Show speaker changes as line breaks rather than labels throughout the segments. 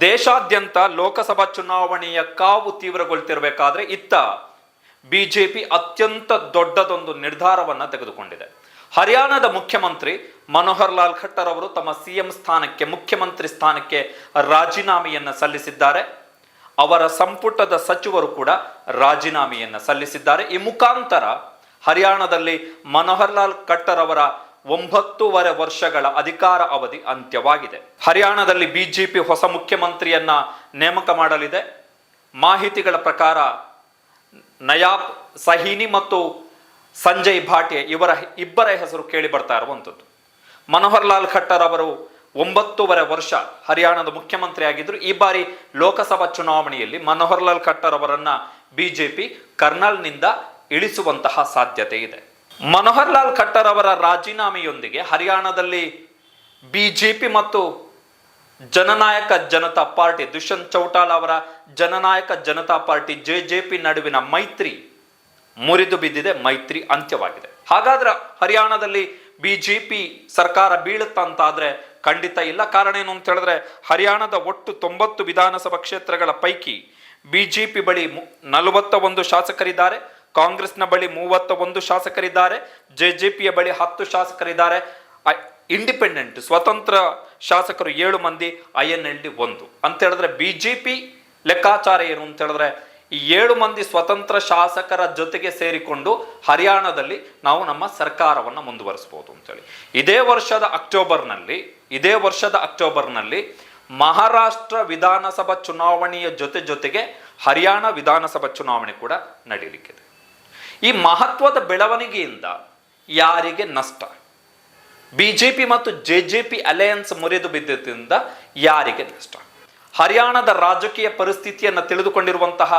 ದೇಶಾದ್ಯಂತ ಲೋಕಸಭಾ ಚುನಾವಣೆಯ ಕಾವು ತೀವ್ರಗೊಳ್ತಿರಬೇಕಾದ್ರೆ ಇತ್ತ ಬಿಜೆಪಿ ಅತ್ಯಂತ ದೊಡ್ಡದೊಂದು ನಿರ್ಧಾರವನ್ನ ತೆಗೆದುಕೊಂಡಿದೆ. ಹರಿಯಾಣದ ಮುಖ್ಯಮಂತ್ರಿ ಮನೋಹರ್ ಲಾಲ್ ಖಟ್ಟರ್ ಅವರು ತಮ್ಮ ಸಿಎಂ ಸ್ಥಾನಕ್ಕೆ, ಮುಖ್ಯಮಂತ್ರಿ ಸ್ಥಾನಕ್ಕೆ ರಾಜೀನಾಮೆಯನ್ನ ಸಲ್ಲಿಸಿದ್ದಾರೆ. ಅವರ ಸಂಪುಟದ ಸಚಿವರು ಕೂಡ ರಾಜೀನಾಮೆಯನ್ನ ಸಲ್ಲಿಸಿದ್ದಾರೆ. ಈ ಮುಖಾಂತರ ಹರಿಯಾಣದಲ್ಲಿ ಮನೋಹರ್ ಲಾಲ್ ಖಟ್ಟರ್ ಅವರ ಒಂಬತ್ತೂವರೆ ವರ್ಷಗಳ ಅಧಿಕಾರ ಅವಧಿ ಅಂತ್ಯವಾಗಿದೆ. ಹರಿಯಾಣದಲ್ಲಿ ಬಿಜೆಪಿ ಹೊಸ ಮುಖ್ಯಮಂತ್ರಿಯನ್ನ ನೇಮಕ ಮಾಡಲಿದೆ. ಮಾಹಿತಿಗಳ ಪ್ರಕಾರ ನಯಾಬ್ ಸಹೀನಿ ಮತ್ತು ಸಂಜಯ್ ಭಾಟೆ ಇವರ ಇಬ್ಬರ ಹೆಸರು ಕೇಳಿ ಬರ್ತಾ ಇರುವಂಥದ್ದು ಮನೋಹರ್ ಲಾಲ್ ಖಟ್ಟರ್ ಅವರು ಒಂಬತ್ತೂವರೆ ವರ್ಷ ಹರಿಯಾಣದ ಮುಖ್ಯಮಂತ್ರಿ ಆಗಿದ್ರು ಈ ಬಾರಿ ಲೋಕಸಭಾ ಚುನಾವಣೆಯಲ್ಲಿ ಮನೋಹರ್ ಲಾಲ್ ಖಟ್ಟರ್ ಅವರನ್ನ ಬಿಜೆಪಿ ಕರ್ನಲ್ನಿಂದ ಇಳಿಸುವಂತಹ ಸಾಧ್ಯತೆ ಇದೆ. ಮನೋಹರ್ ಲಾಲ್ ಖಟ್ಟರ್ ಅವರ ರಾಜೀನಾಮೆಯೊಂದಿಗೆ ಹರಿಯಾಣದಲ್ಲಿ ಬಿಜೆಪಿ ಮತ್ತು ಜನನಾಯಕ ಜನತಾ ಪಾರ್ಟಿ, ದುಷ್ಯಂತ್ ಚೌಟಾಲ ಅವರ Jannayak Janata party J J P ನಡುವಿನ ಮೈತ್ರಿ ಮುರಿದು ಬಿದ್ದಿದೆ, ಮೈತ್ರಿ ಅಂತ್ಯವಾಗಿದೆ. ಹಾಗಾದ್ರೆ ಹರಿಯಾಣದಲ್ಲಿ ಬಿಜೆಪಿ ಸರ್ಕಾರ ಬೀಳುತ್ತಂತಾದ್ರೆ ಖಂಡಿತ ಇಲ್ಲ. ಕಾರಣ ಏನು ಅಂತ ಹೇಳಿದ್ರೆ, ಹರಿಯಾಣದ ಒಟ್ಟು ತೊಂಬತ್ತು ವಿಧಾನಸಭಾ ಕ್ಷೇತ್ರಗಳ ಪೈಕಿ ಬಿಜೆಪಿ ಬಳಿ ಮು- ನಲವತ್ತ ಒಂದು ಶಾಸಕರಿದ್ದಾರೆ. ಕಾಂಗ್ರೆಸ್ನ ಬಳಿ ಮೂವತ್ತ ಒಂದು ಶಾಸಕರಿದ್ದಾರೆ ಜೆಜೆಪಿಯ ಬಳಿ ಹತ್ತು ಶಾಸಕರಿದ್ದಾರೆ. ಇಂಡಿಪೆಂಡೆಂಟ್, ಸ್ವತಂತ್ರ ಶಾಸಕರು ಏಳು ಮಂದಿ, ಐ ಎನ್ ಎಲ್ ಡಿ ಒಂದು. ಅಂತ ಹೇಳಿದ್ರೆ ಬಿಜೆಪಿ ಲೆಕ್ಕಾಚಾರ ಏನು ಅಂತ ಹೇಳಿದ್ರೆ, ಈ ಏಳು ಮಂದಿ ಸ್ವತಂತ್ರ ಶಾಸಕರ ಜೊತೆಗೆ ಸೇರಿಕೊಂಡು ಹರಿಯಾಣದಲ್ಲಿ ನಾವು ನಮ್ಮ ಸರ್ಕಾರವನ್ನು ಮುಂದುವರಿಸಬಹುದು ಅಂತೇಳಿ ಇದೇ ವರ್ಷದ ಅಕ್ಟೋಬರ್ನಲ್ಲಿ, ಇದೇ ವರ್ಷದ ಅಕ್ಟೋಬರ್ನಲ್ಲಿ ಮಹಾರಾಷ್ಟ್ರ ವಿಧಾನಸಭಾ ಚುನಾವಣೆಯ ಜೊತೆ ಜೊತೆಗೆ ಹರಿಯಾಣ ವಿಧಾನಸಭಾ ಚುನಾವಣೆ ಕೂಡ ನಡೀಲಿಕ್ಕಿದೆ. ಈ ಮಹತ್ವದ ಬೆಳವಣಿಗೆಯಿಂದ ಯಾರಿಗೆ ನಷ್ಟ? ಬಿ ಜೆ ಪಿ ಮತ್ತು ಜೆ ಜೆ ಪಿ ಅಲಯನ್ಸ್ ಮುರಿದು ಬಿದ್ದಿದ್ದರಿಂದ ಯಾರಿಗೆ ನಷ್ಟ? ಹರಿಯಾಣದ ರಾಜಕೀಯ ಪರಿಸ್ಥಿತಿಯನ್ನು ತಿಳಿದುಕೊಂಡಿರುವಂತಹ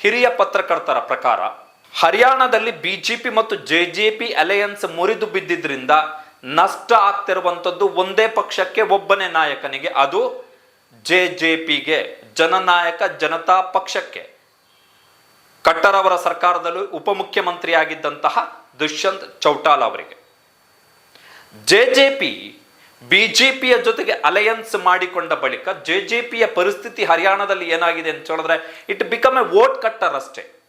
ಹಿರಿಯ ಪತ್ರಕರ್ತರ ಪ್ರಕಾರ, ಹರಿಯಾಣದಲ್ಲಿ ಪಿ ಮತ್ತು ಜೆ ಜೆ ಪಿ ಅಲಯನ್ಸ್ ಮುರಿದು ಬಿದ್ದಿದ್ದರಿಂದ ನಷ್ಟ ಆಗ್ತಿರುವಂಥದ್ದು ಒಂದೇ ಪಕ್ಷಕ್ಕೆ ಒಬ್ಬನೇ ನಾಯಕನಿಗೆ, ಅದು ಜೆ ಜೆ ಪಿಗೆ ಜನನಾಯಕ ಜನತಾ ಪಕ್ಷಕ್ಕೆ. ಖಟ್ಟರ್ ಅವರ ಸರ್ಕಾರದಲ್ಲೂ ಉಪಮುಖ್ಯಮಂತ್ರಿಯಾಗಿದ್ದಂತಹ ದುಷ್ಯಂತ್ ಚೌಟಾಲ ಅವರಿಗೆ. ಜೆ ಜೆ ಪಿ ಬಿಜೆಪಿಯ ಜೊತೆಗೆ ಅಲಯನ್ಸ್ ಮಾಡಿಕೊಂಡ ಬಳಿಕ ಜೆ ಜೆ ಪಿಯ ಪರಿಸ್ಥಿತಿ ಹರಿಯಾಣದಲ್ಲಿ ಏನಾಗಿದೆ ಅಂತ ಹೇಳಿದ್ರೆ, it become a vote cutter ಅಷ್ಟೇ.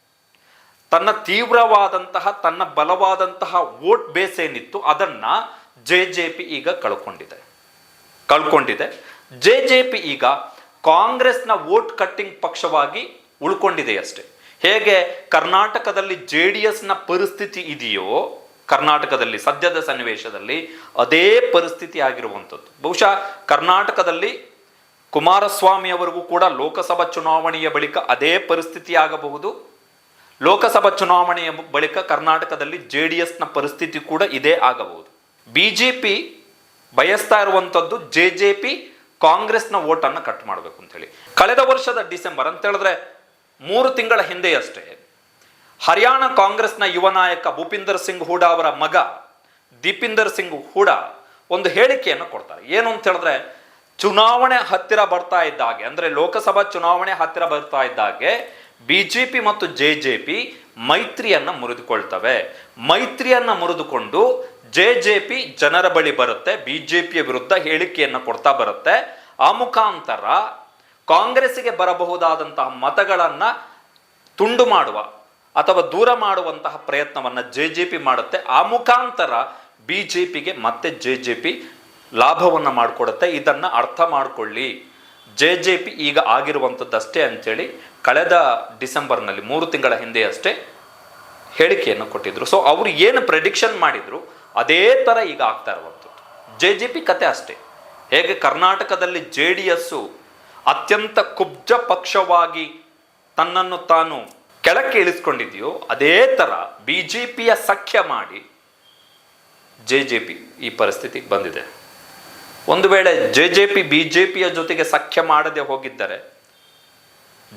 ತನ್ನ ತೀವ್ರವಾದಂತಹ, ತನ್ನ ಬಲವಾದಂತಹ ವೋಟ್ ಬೇಸ್ ಏನಿತ್ತು ಅದನ್ನ ಜೆ ಜೆ ಪಿ ಈಗ ಕಳ್ಕೊಂಡಿದೆ. ಕಳ್ಕೊಂಡಿದೆ. ಜೆ ಜೆ ಪಿ ಈಗ ಕಾಂಗ್ರೆಸ್ನ ವೋಟ್ ಕಟ್ಟಿಂಗ್ ಪಕ್ಷವಾಗಿ ಉಳ್ಕೊಂಡಿದೆ ಅಷ್ಟೇ ಹೇಗೆ ಕರ್ನಾಟಕದಲ್ಲಿ ಜೆ ಡಿ ಎಸ್ನ ಪರಿಸ್ಥಿತಿ ಇದೆಯೋ, ಕರ್ನಾಟಕದಲ್ಲಿ, ಸದ್ಯದ ಸನ್ನಿವೇಶದಲ್ಲಿ ಅದೇ ಪರಿಸ್ಥಿತಿ ಆಗಿರುವಂಥದ್ದು. ಬಹುಶಃ ಕರ್ನಾಟಕದಲ್ಲಿ ಕುಮಾರಸ್ವಾಮಿ ಅವರಿಗೂ ಕೂಡ ಲೋಕಸಭಾ ಚುನಾವಣೆಯ ಬಳಿಕ ಅದೇ ಪರಿಸ್ಥಿತಿ ಆಗಬಹುದು. ಲೋಕಸಭಾ ಚುನಾವಣೆಯ ಬಳಿಕ ಕರ್ನಾಟಕದಲ್ಲಿ ಜೆ ಡಿ ಎಸ್ನ ಪರಿಸ್ಥಿತಿ ಕೂಡ ಇದೇ ಆಗಬಹುದು. ಬಿ ಜೆ ಪಿ ಬಯಸ್ತಾ ಇರುವಂಥದ್ದು ಜೆ ಜೆ ಪಿ ಕಾಂಗ್ರೆಸ್ನ ಓಟನ್ನು ಕಟ್ ಮಾಡಬೇಕು ಅಂತ ಹೇಳಿ. ಕಳೆದ ವರ್ಷದ ಡಿಸೆಂಬರ್, ಅಂತ ಹೇಳಿದ್ರೆ ಮೂರು ತಿಂಗಳ ಹಿಂದೆಯಷ್ಟೇ ಹರಿಯಾಣ ಕಾಂಗ್ರೆಸ್ನ ಯುವ ನಾಯಕ ಭೂಪಿಂದರ್ ಸಿಂಗ್ ಹೂಡಾ ಅವರ ಮಗ ದೀಪಿಂದರ್ ಸಿಂಗ್ ಹೂಡಾ ಒಂದು ಹೇಳಿಕೆಯನ್ನು ಕೊಡ್ತಾರೆ. ಏನು ಅಂತ ಹೇಳಿದ್ರೆ, ಚುನಾವಣೆ ಹತ್ತಿರ ಬರ್ತಾ ಇದ್ದಾಗೆ, ಅಂದ್ರೆ ಲೋಕಸಭಾ ಚುನಾವಣೆ ಹತ್ತಿರ ಬರ್ತಾ ಇದ್ದಾಗೆ ಬಿಜೆಪಿ ಮತ್ತು ಜೆ ಜೆ ಪಿ ಮೈತ್ರಿಯನ್ನ ಮುರಿದುಕೊಳ್ತವೆ. ಮೈತ್ರಿಯನ್ನ ಮುರಿದುಕೊಂಡು ಜೆ ಜೆ ಪಿ ಜನರ ಬಳಿ ಬರುತ್ತೆ, ಬಿಜೆಪಿಯ ವಿರುದ್ಧ ಹೇಳಿಕೆಯನ್ನು ಕೊಡ್ತಾ ಬರುತ್ತೆ. ಆ ಮುಖಾಂತರ ಕಾಂಗ್ರೆಸ್ಸಿಗೆ ಬರಬಹುದಾದಂತಹ ಮತಗಳನ್ನು ತುಂಡು ಮಾಡುವ ಅಥವಾ ದೂರ ಮಾಡುವಂತಹ ಪ್ರಯತ್ನವನ್ನು ಜೆ ಜೆ ಪಿ ಮಾಡುತ್ತೆ. ಆ ಮುಖಾಂತರ ಬಿ ಜೆ ಪಿಗೆ ಮತ್ತೆ ಜೆ ಜೆ ಪಿ ಲಾಭವನ್ನು ಮಾಡಿಕೊಡುತ್ತೆ. ಇದನ್ನು ಅರ್ಥ ಮಾಡಿಕೊಳ್ಳಿ. ಜೆ ಜೆ ಪಿ ಈಗ ಆಗಿರುವಂಥದ್ದಷ್ಟೇ ಅಂಥೇಳಿ ಕಳೆದ ಡಿಸೆಂಬರ್ನಲ್ಲಿ ಮೂರು ತಿಂಗಳ ಹಿಂದೆ ಅಷ್ಟೇ ಹೇಳಿಕೆಯನ್ನು ಕೊಟ್ಟಿದ್ರು. ಸೊ ಅವರು ಏನು ಪ್ರೆಡಿಕ್ಷನ್ ಮಾಡಿದ್ರು ಅದೇ ಥರ ಈಗ ಆಗ್ತಾ ಇರುವಂಥದ್ದು. ಜೆ ಜೆ ಪಿ ಕತೆ ಅಷ್ಟೇ. ಹೇಗೆ ಕರ್ನಾಟಕದಲ್ಲಿ ಜೆ ಡಿ ಎಸ್ಸು ಅತ್ಯಂತ ಕುಬ್ಜ ಪಕ್ಷವಾಗಿ ತನ್ನನ್ನು ತಾನು ಕೆಳಕ್ಕೆ ಇಳಿಸ್ಕೊಂಡಿದೆಯೋ, ಅದೇ ಥರ ಬಿ ಜೆ ಪಿಯ ಸಖ್ಯ ಮಾಡಿ ಜೆ ಜೆ ಪಿ ಈ ಪರಿಸ್ಥಿತಿಗೆ ಬಂದಿದೆ. ಒಂದು ವೇಳೆ J J P B J ಪಿಯ ಜೊತೆಗೆ ಸಖ್ಯ ಮಾಡದೆ ಹೋಗಿದ್ದರೆ,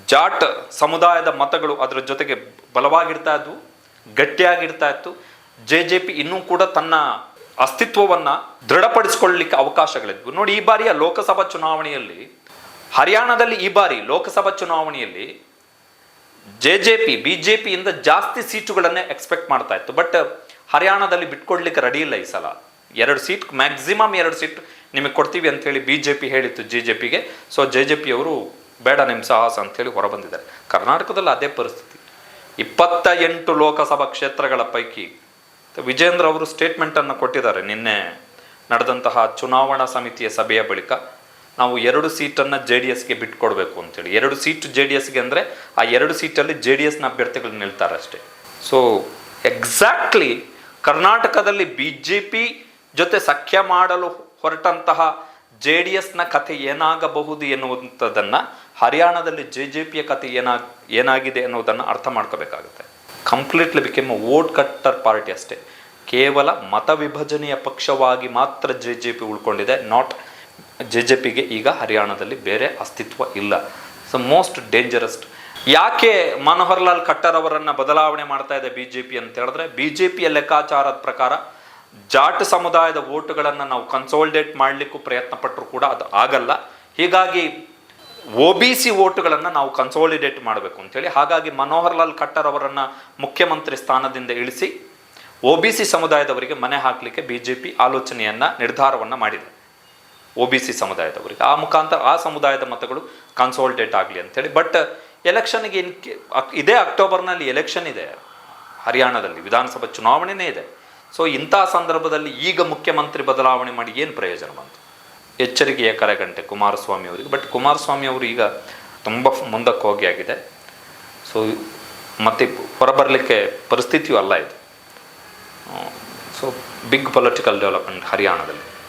ಜಾಟ್ ಸಮುದಾಯದ ಮತಗಳು ಅದರ ಜೊತೆಗೆ ಬಲವಾಗಿರ್ತಾ ಇದ್ವು, ಗಟ್ಟಿಯಾಗಿರ್ತಾ ಇತ್ತು. ಜೆ ಜೆ ಪಿ ಇನ್ನೂ ಕೂಡ ತನ್ನ ಅಸ್ತಿತ್ವವನ್ನು ದೃಢಪಡಿಸಿಕೊಳ್ಳಲಿಕ್ಕೆ ಅವಕಾಶಗಳಿದ್ವು. ನೋಡಿ, ಈ ಬಾರಿಯ ಲೋಕಸಭಾ ಚುನಾವಣೆಯಲ್ಲಿ ಹರಿಯಾಣದಲ್ಲಿ ಈ ಬಾರಿ ಲೋಕಸಭಾ ಚುನಾವಣೆಯಲ್ಲಿ J J P, B J ಪಿಯಿಂದ ಜಾಸ್ತಿ ಸೀಟುಗಳನ್ನೇ ಎಕ್ಸ್ಪೆಕ್ಟ್ ಮಾಡ್ತಾ ಇತ್ತು. ಬಟ್ ಹರಿಯಾಣದಲ್ಲಿ ಬಿಟ್ಕೊಡ್ಲಿಕ್ಕೆ ರೆಡಿ ಇಲ್ಲ ಈ ಸಲ. ಎರಡು ಸೀಟ್ ಮ್ಯಾಕ್ಸಿಮಮ್ ಎರಡು ಸೀಟ್ ನಿಮಗೆ ಕೊಡ್ತೀವಿ ಅಂತೇಳಿ ಬಿ ಜೆ ಪಿ ಹೇಳಿತ್ತು ಜೆ ಜೆ ಪಿಗೆ. ಸೊ ಜೆ ಜೆ ಪಿಯವರು ಬೇಡ ನಿಮ್ಮ ಸಾಹಸ ಅಂತೇಳಿ ಹೊರಬಂದಿದ್ದಾರೆ. ಕರ್ನಾಟಕದಲ್ಲಿ ಅದೇ ಪರಿಸ್ಥಿತಿ. ಇಪ್ಪತ್ತ ಎಂಟು ಲೋಕಸಭಾ ಕ್ಷೇತ್ರಗಳ ಪೈಕಿ ವಿಜೇಂದ್ರ ಅವರು ಸ್ಟೇಟ್ಮೆಂಟನ್ನು ಕೊಟ್ಟಿದ್ದಾರೆ ನಿನ್ನೆ ನಡೆದಂತಹ ಚುನಾವಣಾ ಸಮಿತಿಯ ಸಭೆಯ ಬಳಿಕ. ನಾವು ಎರಡು ಸೀಟನ್ನು ಜೆ ಡಿ ಎಸ್ಗೆ ಬಿಟ್ಕೊಡ್ಬೇಕು ಅಂತೇಳಿ. ಎರಡು ಸೀಟ್ ಜೆ ಡಿ ಎಸ್ಗೆ ಅಂದರೆ ಆ ಎರಡು ಸೀಟಲ್ಲಿ ಜೆ ಡಿ ಎಸ್ನ ಅಭ್ಯರ್ಥಿಗಳು ನಿಲ್ತಾರೆ ಅಷ್ಟೇ. ಸೊ ಎಕ್ಸಾಕ್ಟ್ಲಿ ಕರ್ನಾಟಕದಲ್ಲಿ ಬಿ ಜೆ ಪಿ ಜೊತೆ ಸಖ್ಯ ಮಾಡಲು ಹೊರಟಂತಹ ಜೆ ಡಿ ಎಸ್ನ ಕಥೆ ಏನಾಗಬಹುದು ಎನ್ನುವಂಥದ್ದನ್ನು ಹರಿಯಾಣದಲ್ಲಿ ಜೆ ಜೆ ಪಿಯ ಕಥೆ ಏನಾಗ ಏನಾಗಿದೆ ಅನ್ನೋದನ್ನು ಅರ್ಥ ಮಾಡ್ಕೋಬೇಕಾಗುತ್ತೆ. Completely become vote cutter party ಅಷ್ಟೇ. ಕೇವಲ ಮತ ವಿಭಜನೆಯ ಪಕ್ಷವಾಗಿ ಮಾತ್ರ ಜೆ ಜೆ ಪಿ ಉಳ್ಕೊಂಡಿದೆ ನಾಟ್ ಜೆ ಜೆ ಪಿಗೆ ಈಗ ಹರಿಯಾಣದಲ್ಲಿ ಬೇರೆ ಅಸ್ತಿತ್ವ ಇಲ್ಲ. ಸೊ ಮೋಸ್ಟ್ ಡೇಂಜರಸ್ಟ್ ಯಾಕೆ ಮನೋಹರ್ ಲಾಲ್ ಖಟ್ಟರ್ ಅವರನ್ನು ಬದಲಾವಣೆ ಮಾಡ್ತಾ ಇದೆ ಬಿ ಜೆ ಪಿ ಅಂತ ಹೇಳಿದ್ರೆ ಬಿ ಜೆ ಪಿಯ ಲೆಕ್ಕಾಚಾರದ ಪ್ರಕಾರ ಜಾಟ್ ಸಮುದಾಯದ ವೋಟುಗಳನ್ನು ನಾವು ಕನ್ಸೋಲ್ಡೇಟ್ ಮಾಡಲಿಕ್ಕೂ ಪ್ರಯತ್ನ ಪಟ್ಟರು ಕೂಡ ಅದು ಆಗಲ್ಲ. ಹೀಗಾಗಿ ಒ ಬಿ ಸಿ ವೋಟುಗಳನ್ನು ನಾವು ಕನ್ಸೋಲಿಡೇಟ್ ಮಾಡಬೇಕು ಅಂತೇಳಿ ಹಾಗಾಗಿ ಮನೋಹರ್ ಲಾಲ್ ಖಟ್ಟರ್ ಅವರನ್ನು ಮುಖ್ಯಮಂತ್ರಿ ಸ್ಥಾನದಿಂದ ಇಳಿಸಿ ಒ ಬಿ ಸಿ ಸಮುದಾಯದವರಿಗೆ ಮನೆ ಹಾಕಲಿಕ್ಕೆ ಬಿ ಜೆ ಪಿ ಆಲೋಚನೆಯನ್ನು, ನಿರ್ಧಾರವನ್ನು ಮಾಡಿದೆ. ಒ ಬಿ ಸಿ ಸಮುದಾಯದವರಿಗೆ ಆ ಮುಖಾಂತರ ಆ ಸಮುದಾಯದ ಮತಗಳು ಕನ್ಸೋಲ್ಟೇಟ್ ಆಗಲಿ ಅಂತೇಳಿ. ಬಟ್ ಎಲೆಕ್ಷನ್ಗೆ ಇನ್ ಇದೇ ಅಕ್ಟೋಬರ್ನಲ್ಲಿ ಎಲೆಕ್ಷನ್ ಇದೆ. ಹರಿಯಾಣದಲ್ಲಿ ವಿಧಾನಸಭಾ ಚುನಾವಣೆನೇ ಇದೆ. ಸೊ ಇಂಥ ಸಂದರ್ಭದಲ್ಲಿ ಈಗ ಮುಖ್ಯಮಂತ್ರಿ ಬದಲಾವಣೆ ಮಾಡಿ ಏನು ಪ್ರಯೋಜನ ಬಂತು? ಎಚ್ಚರಿಕೆಯ ಕರೆಗಂಟೆ ಕುಮಾರಸ್ವಾಮಿ ಅವರಿಗೆ. ಬಟ್ ಕುಮಾರಸ್ವಾಮಿ ಅವರು ಈಗ ತುಂಬ ಮುಂದಕ್ಕೆ ಹೋಗಿ ಆಗಿದೆ. ಸೊ ಮತ್ತೆ ಹೊರಬರಲಿಕ್ಕೆ ಪರಿಸ್ಥಿತಿಯೂ ಅಲ್ಲ ಇದು. ಸೊ ಬಿಗ್ ಪೊಲಿಟಿಕಲ್ ಡೆವಲಪ್ಮೆಂಟ್ ಹರಿಯಾಣದಲ್ಲಿ.